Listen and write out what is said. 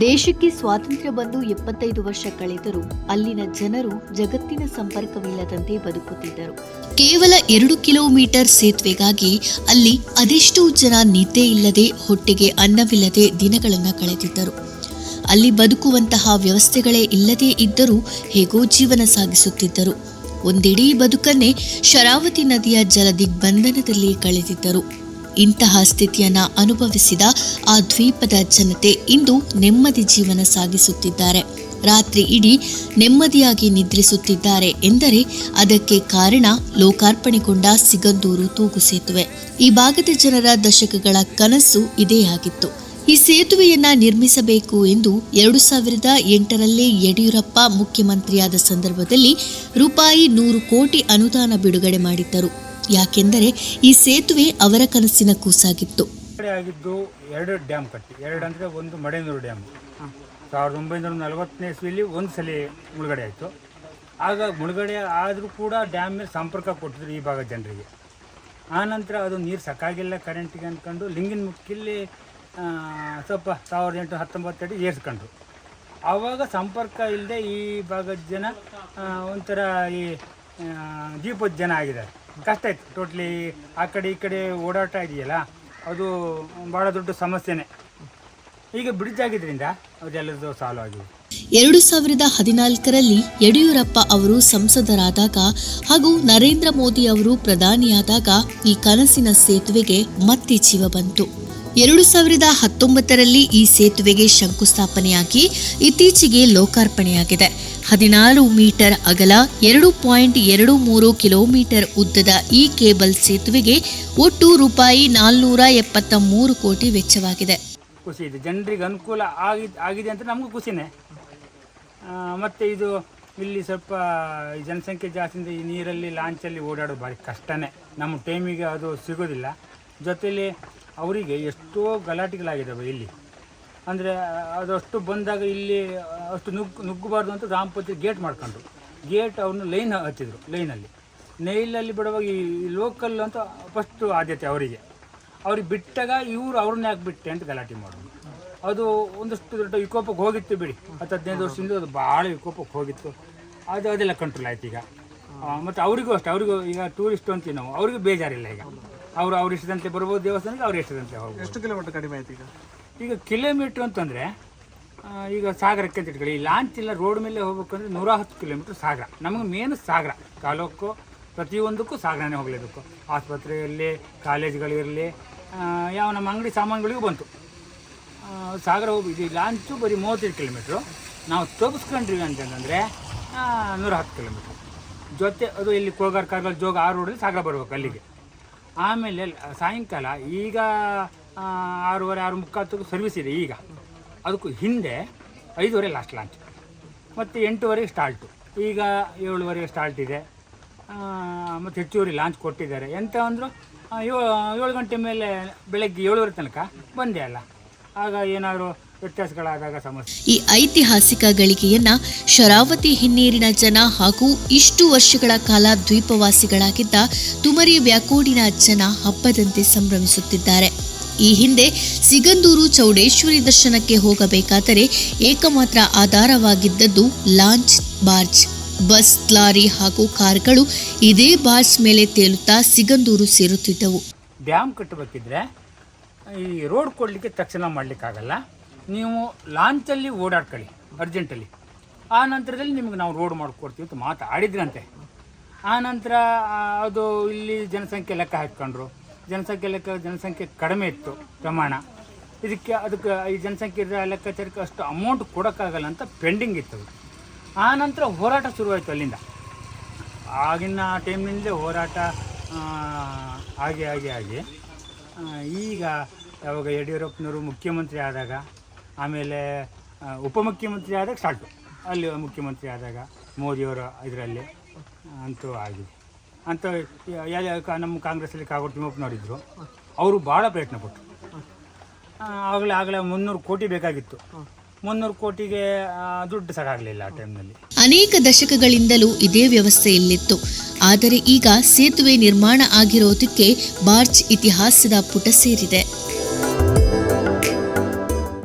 ದೇಶಕ್ಕೆ ಸ್ವಾತಂತ್ರ್ಯ ಬಂದು ಎಪ್ಪತ್ತೈದು ವರ್ಷ ಕಳೆದರೂ ಅಲ್ಲಿನ ಜನರು ಜಗತ್ತಿನ ಸಂಪರ್ಕವಿಲ್ಲದಂತೆ ಬದುಕುತ್ತಿದ್ದರು. ಕೇವಲ ಎರಡು ಕಿಲೋಮೀಟರ್ ಸೇತುವೆಗಾಗಿ ಅಲ್ಲಿ ಅದೆಷ್ಟೋ ಜನ ನಿದ್ದೆ ಇಲ್ಲದೆ ಹೊಟ್ಟೆಗೆ ಅನ್ನವಿಲ್ಲದೆ ದಿನಗಳನ್ನು ಕಳೆದಿದ್ದರು. ಅಲ್ಲಿ ಬದುಕುವಂತಹ ವ್ಯವಸ್ಥೆಗಳೇ ಇಲ್ಲದೇ ಇದ್ದರೂ ಹೇಗೋ ಜೀವನ ಸಾಗಿಸುತ್ತಿದ್ದರು. ಒಂದಿಡೀ ಬದುಕನ್ನೇ ಶರಾವತಿ ನದಿಯ ಜಲದಿಗ್ಬಂಧನದಲ್ಲಿ ಕಳೆದಿದ್ದರು. ಇಂತಹ ಸ್ಥಿತಿಯನ್ನ ಅನುಭವಿಸಿದ ಆ ದ್ವೀಪದ ಜನತೆ ಇಂದು ನೆಮ್ಮದಿ ಜೀವನ ಸಾಗಿಸುತ್ತಿದ್ದಾರೆ. ರಾತ್ರಿ ಇಡೀ ನೆಮ್ಮದಿಯಾಗಿ ನಿದ್ರಿಸುತ್ತಿದ್ದಾರೆ ಎಂದರೆ ಅದಕ್ಕೆ ಕಾರಣ ಲೋಕಾರ್ಪಣೆಗೊಂಡ ಸಿಗಂದೂರು ತೂಗು ಸೇತುವೆ. ಈ ಭಾಗದ ಜನರ ದಶಕಗಳ ಕನಸು ಇದೇ ಆಗಿತ್ತು. ಈ ಸೇತುವೆಯನ್ನ ನಿರ್ಮಿಸಬೇಕು ಎಂದು ಎರಡು ಸಾವಿರದ ಎಂಟರಲ್ಲೇ ಯಡಿಯೂರಪ್ಪ ಮುಖ್ಯಮಂತ್ರಿಯಾದ ಸಂದರ್ಭದಲ್ಲಿ ರೂಪಾಯಿ ನೂರು ಕೋಟಿ ಅನುದಾನ ಬಿಡುಗಡೆ ಮಾಡಿದ್ದರು. ಯಾಕೆಂದರೆ ಈ ಸೇತುವೆ ಅವರ ಕನಸಿನ ಕೂಸಾಗಿತ್ತು. ಮುಳುಗಡೆ ಆಗಿದ್ದು ಎರಡು ಡ್ಯಾಮ್ ಕಟ್ಟಿ. ಎರಡು ಅಂದರೆ ಒಂದು ಮಡೇನೂರು ಡ್ಯಾಮ್. ಸಾವಿರದ ಒಂಬೈನೂರ ನಲವತ್ತನೇ ಇಸ್ವಿಲಿ ಒಂದು ಸಲ ಮುಳುಗಡೆ ಆಯಿತು. ಆಗ ಮುಳುಗಡೆ ಆದರೂ ಕೂಡ ಡ್ಯಾಮ್ ಮೇಲೆ ಸಂಪರ್ಕ ಕೊಟ್ಟಿದ್ರು ಈ ಭಾಗದ ಜನರಿಗೆ. ಆನಂತರ ಅದು ನೀರು ಸಾಕಾಗಿಲ್ಲ ಕರೆಂಟಿಗೆ ಅಂದ್ಕೊಂಡು ಲಿಂಗಿನ ಮುಕ್ಕಿಲ್ಲಿ ಸ್ವಲ್ಪ ಸಾವಿರದ ಎಂಟು ಹತ್ತೊಂಬತ್ತಡಿ ಏರ್ಸ್ಕೊಂಡ್ರು. ಆವಾಗ ಸಂಪರ್ಕ ಇಲ್ಲದೆ ಈ ಭಾಗದ ಜನ ಒಂಥರ ಈ ಆ, ದ್ವೀಪದ ಜನ ಆಗಿದ್ದಾರೆ. ಕಷ್ಟ ಆಯ್ತು. ಟೋಟ್ಲಿ ಆ ಕಡೆ ಈ ಕಡೆ ಓಡಾಟ ಇದೆಯಲ್ಲ ಅದು ಭಾಳ ದೊಡ್ಡ ಸಮಸ್ಯೆನೇ. ಈಗ ಬ್ರಿಡ್ಜ್ ಆಗಿದ್ರಿಂದ ಅದೆಲ್ಲದ ಸಾಲ್ವ್ ಆಗಿದೆ. ಎರಡು ಸಾವಿರದ ಹದಿನಾಲ್ಕರಲ್ಲಿ ಯಡಿಯೂರಪ್ಪ ಅವರು ಸಂಸದರಾದಾಗ ಹಾಗೂ ನರೇಂದ್ರ ಮೋದಿ ಅವರು ಪ್ರಧಾನಿಯಾದಾಗ ಈ ಕನಸಿನ ಸೇತುವೆಗೆ ಮತ್ತೆ ಜೀವ ಬಂತು. ಎರಡು ಸಾವಿರದ ಹತ್ತೊಂಬತ್ತರಲ್ಲಿ ಈ ಸೇತುವೆಗೆ ಶಂಕುಸ್ಥಾಪನೆಯಾಗಿ ಇತ್ತೀಚೆಗೆ ಲೋಕಾರ್ಪಣೆಯಾಗಿದೆ. ಹದಿನಾರು ಮೀಟರ್ ಅಗಲ, ಎರಡು ಪಾಯಿಂಟ್ ಎರಡು ಮೂರು ಕಿಲೋಮೀಟರ್ ಉದ್ದದ ಈ ಕೇಬಲ್ ಸೇತುವೆಗೆ ಒಟ್ಟು ರೂಪಾಯಿ ನಾಲ್ನೂರ ಎಪ್ಪತ್ತ ಮೂರು ಕೋಟಿ ವೆಚ್ಚವಾಗಿದೆ. ಖುಷಿ, ಇದೆ ಜನರಿಗೆ ಅನುಕೂಲ ಆಗಿ, ಆಗಿದೆ ಅಂತ ನಮಗೂ ಖುಷಿನೇ. ಮತ್ತೆ ಇದು ಇಲ್ಲಿ ಸ್ವಲ್ಪ ಜನಸಂಖ್ಯೆ ಜಾಸ್ತಿಯಿಂದ ಈ ನೀರಲ್ಲಿ, ಲಾಂಚಲ್ಲಿ ಓಡಾಡೋದು ಭಾರಿ ಕಷ್ಟನೇ. ನಮ್ಮ ಟೈಮಿಗೆ ಅದು ಸಿಗೋದಿಲ್ಲ. ಜೊತೆಯಲ್ಲಿ ಅವರಿಗೆ ಎಷ್ಟೋ ಗಲಾಟೆಗಳಾಗಿದ್ದಾವೆ ಇಲ್ಲಿ. ಅಂದರೆ, ಅದಷ್ಟು ಬಂದಾಗ ಇಲ್ಲಿ, ಅಷ್ಟು ನುಗ್ಗು, ನುಗ್ಗಬಾರ್ದು ಅಂತ ರಾಮಪತಿ ಗೇಟ್ ಮಾಡ್ಕೊಂಡ್ರು. ಗೇಟ್ ಅವ್ರನ್ನ ಲೈನ್ ಹಚ್ಚಿದ್ರು ಲೈನಲ್ಲಿ. ನೈಲಲ್ಲಿ ಬಿಡುವಾಗ ಈ ಲೋಕಲ್ ಅಂತ ಫಸ್ಟು ಆದ್ಯತೆ ಅವರಿಗೆ. ಅವ್ರಿಗೆ ಬಿಟ್ಟಾಗ ಇವರು ಅವ್ರನ್ನ ಯಾಕೆ ಬಿಟ್ಟೆ ಅಂತ ಗಲಾಟೆ ಮಾಡೋದು. ಅದು ಒಂದಷ್ಟು ದೊಡ್ಡ ವಿಕೋಪಕ್ಕೆ ಹೋಗಿತ್ತು ಬಿಡಿ. ಹತ್ತು ಹದಿನೈದು ವರ್ಷದಿಂದ ಅದು ಭಾಳ ವಿಕೋಪಕ್ಕೆ ಹೋಗಿತ್ತು. ಅದು ಅದೆಲ್ಲ ಕಂಟ್ರೋಲ್ ಆಯ್ತು ಈಗ. ಮತ್ತು ಅವರಿಗೂ ಅಷ್ಟೇ, ಅವರಿಗೂ ಈಗ ಟೂರಿಸ್ಟ್ ಅಂತೀವಿ ನಾವು. ಅವ್ರಿಗೂ ಬೇಜಾರಿಲ್ಲ ಈಗ. ಅವರು ಅವ್ರ ಇಷ್ಟದಂತೆ ಬರ್ಬೋದು ದೇವಸ್ಥಾನಕ್ಕೆ ಅವ್ರ ಇಷ್ಟದಂತೆ ಹೋಗ್ಬೋದು. ಎಷ್ಟು ಕಿಲೋಮೀಟರ್ ಕಡಿಮೆ ಆಯ್ತು ಈಗ? ಈಗ ಕಿಲೋಮೀಟ್ರ್ ಅಂತಂದರೆ ಈಗ ಸಾಗರಕ್ಕೆ ಅಂತ ಇಟ್ಕೊಳ್ಳಿ ಈ ಲಾಂಚ್ ಇಲ್ಲ ರೋಡ್ ಮೇಲೆ ಹೋಗ್ಬೇಕಂದ್ರೆ ನೂರ ಹತ್ತು ಕಿಲೋಮೀಟ್ರ್ ಸಾಗರ. ನಮಗೆ ಮೇನ್ ಸಾಗರ. ತಾಲೂಕು ಪ್ರತಿಯೊಂದಕ್ಕೂ ಸಾಗರನೇ ಹೋಗಲೇಬೇಕು. ಆಸ್ಪತ್ರೆಯಲ್ಲಿ ಕಾಲೇಜ್ಗಳಿರಲಿ ಯಾವ ನಮ್ಮ ಅಂಗಡಿ ಸಾಮಾನುಗಳಿಗೂ ಬಂತು. ಸಾಗರ ಹೋಗಿ ಲಾಂಚು ಬರೀ ಮೂವತ್ತೈದು ಕಿಲೋಮೀಟ್ರು. ನಾವು ತಪ್ಪಿಸ್ಕೊಂಡ್ರಿ ಅಂತಂದರೆ ನೂರ ಹತ್ತು ಕಿಲೋಮೀಟ್ರ್. ಜೊತೆ ಅದು ಇಲ್ಲಿ ಕೋಗಾರ್ ಕಾರ್ಗಲ್ ಜೋಗ ಆ ರೋಡಲ್ಲಿ ಸಾಗರ ಬರ್ಬೇಕು ಅಲ್ಲಿಗೆ. ಆಮೇಲೆ ಸಾಯಂಕಾಲ ಈಗ ಆರೂವರೆ ಆರು ಮುಕ್ಕಾಲ್ತಕ್ಕೂ ಸರ್ವಿಸ್ ಇದೆ ಈಗ. ಅದಕ್ಕೂ ಹಿಂದೆ ಐದುವರೆ ಲಾಸ್ಟ್ ಲಾಂಚ್ ಮತ್ತು ಎಂಟುವರೆಗೆ ಸ್ಟಾರ್ಟು ಈಗ ಏಳುವರೆಗೆ ಸ್ಟಾರ್ಟ್ ಇದೆ. ಮತ್ತು ಹೆಚ್ಚುವರಿ ಲಾಂಚ್ ಕೊಟ್ಟಿದ್ದಾರೆ. ಎಂತ ಅಂದರು ಏಳು ಏಳು ಗಂಟೆ ಮೇಲೆ ಬೆಳಗ್ಗೆ ಏಳುವರೆ ತನಕ ಬಂದೆ ಅಲ್ಲ. ಆಗ ಏನಾದರೂ ವ್ಯತ್ಯಾಸಗಳಾದಾಗ ಸಮಸ್ಯೆ. ಈ ಐತಿಹಾಸಿಕ ಗಳಿಕೆಯನ್ನ ಶರಾವತಿ ಹಿನ್ನೀರಿನ ಜನ ಹಾಗೂ ಇಷ್ಟು ವರ್ಷಗಳ ಕಾಲ ದ್ವೀಪವಾಸಿಗಳಾಗಿದ್ದ ತುಮರಿ ವ್ಯಾಕೋಡಿನ ಜನ ಹಬ್ಬದಂತೆ ಸಂಭ್ರಮಿಸುತ್ತಿದ್ದಾರೆ. ಈ ಹಿಂದೆ ಸಿಗಂದೂರು ಚೌಡೇಶ್ವರಿ ದರ್ಶನಕ್ಕೆ ಹೋಗಬೇಕಾದರೆ ಏಕಮಾತ್ರ ಆಧಾರವಾಗಿದ್ದದ್ದು ಲಾಂಚ್ ಬಾರ್ಜ್ ಬಸ್ ಲಾರಿ ಹಾಗೂ ಕಾರ್ಗಳು ಇದೇ ಬಾರ್ಜ್ ಮೇಲೆ ತೇಲುತ್ತಾ ಸಿಗಂದೂರು ಸೇರುತ್ತಿದ್ದವು. ಡ್ಯಾಮ್ ಕಟ್ಟಬೇಕಿದ್ರೆ ಈ ರೋಡ್ ಕೊಡಲಿಕ್ಕೆ ತಕ್ಷಣ ಮಾಡಲಿಕ್ಕಾಗಲ್ಲ. ನೀವು ಲಾಂಚಲ್ಲಿ ಓಡಾಡ್ಕೊಳ್ಳಿ ಅರ್ಜೆಂಟಲ್ಲಿ ಆ ನಂತರದಲ್ಲಿ ನಿಮಗೆ ನಾವು ರೋಡ್ ಮಾಡಿಕೊಡ್ತೀವಿ ಅಂತ ಮಾತಾಡಿದ್ರಂತೆ ಆ ನಂತರ ಅದು ಇಲ್ಲಿ ಜನಸಂಖ್ಯೆ ಲೆಕ್ಕ ಹಾಕ್ಕೊಂಡ್ರು. ಜನಸಂಖ್ಯೆ ಲೆಕ್ಕ ಜನಸಂಖ್ಯೆ ಕಡಿಮೆ ಇತ್ತು ಪ್ರಮಾಣ. ಇದಕ್ಕೆ ಅದಕ್ಕೆ ಈ ಜನಸಂಖ್ಯೆ ಲೆಕ್ಕಾಚಾರಕ್ಕೆ ಅಷ್ಟು ಅಮೌಂಟ್ ಕೊಡೋಕ್ಕಾಗಲ್ಲ ಅಂತ ಪೆಂಡಿಂಗ್ ಇತ್ತು. ಆ ನಂತರ ಹೋರಾಟ ಶುರುವಾಯಿತು ಅಲ್ಲಿಂದ. ಆಗಿನ ಟೈಮ್ನಿಂದಲೇ ಹೋರಾಟ ಆಗಿ ಹಾಗೆ ಹಾಗೆ ಹಾಗೆ ಆ, ಈಗ ಯಾವಾಗ ಯಡಿಯೂರಪ್ಪನವರು ಮುಖ್ಯಮಂತ್ರಿ ಆದಾಗ ಆಮೇಲೆ ಉಪಮುಖ್ಯಮಂತ್ರಿ ಆದಾಗ ಸ್ಟಾರ್ಟು ಅಲ್ಲಿ ಮುಖ್ಯಮಂತ್ರಿ ಆದಾಗ ಮೋದಿಯವರ ಇದರಲ್ಲಿ ಅಂತೂ ಆಗಿದೆ. ಅಂತ ಯಾವ ನಮ್ಮ ಕಾಂಗ್ರೆಸ್ಸಲ್ಲಿ ಕಾಗೋಡು ತಿಮ್ಮಪ್ಪನವರಿದ್ದರು ಅವರು ಭಾಳ ಪ್ರಯತ್ನ ಪಟ್ಟರು. ಆಗಲೇ ಆಗಲೇ ಮುನ್ನೂರು ಕೋಟಿ ಬೇಕಾಗಿತ್ತು. ಮುನ್ನೂರು ಕೋಟಿಗೆ ದುಡ್ಡು ಆಗಲಿಲ್ಲ ಆ ಟೈಮ್ನಲ್ಲಿ. ಅನೇಕ ದಶಕಗಳಿಂದಲೂ ಇದೇ ವ್ಯವಸ್ಥೆ ಇಲ್ಲಿತ್ತು. ಆದರೆ ಈಗ ಸೇತುವೆ ನಿರ್ಮಾಣ ಆಗಿರೋದಕ್ಕೆ ಮಾರ್ಚ್ ಇತಿಹಾಸದ ಪುಟ ಸೇರಿದೆ.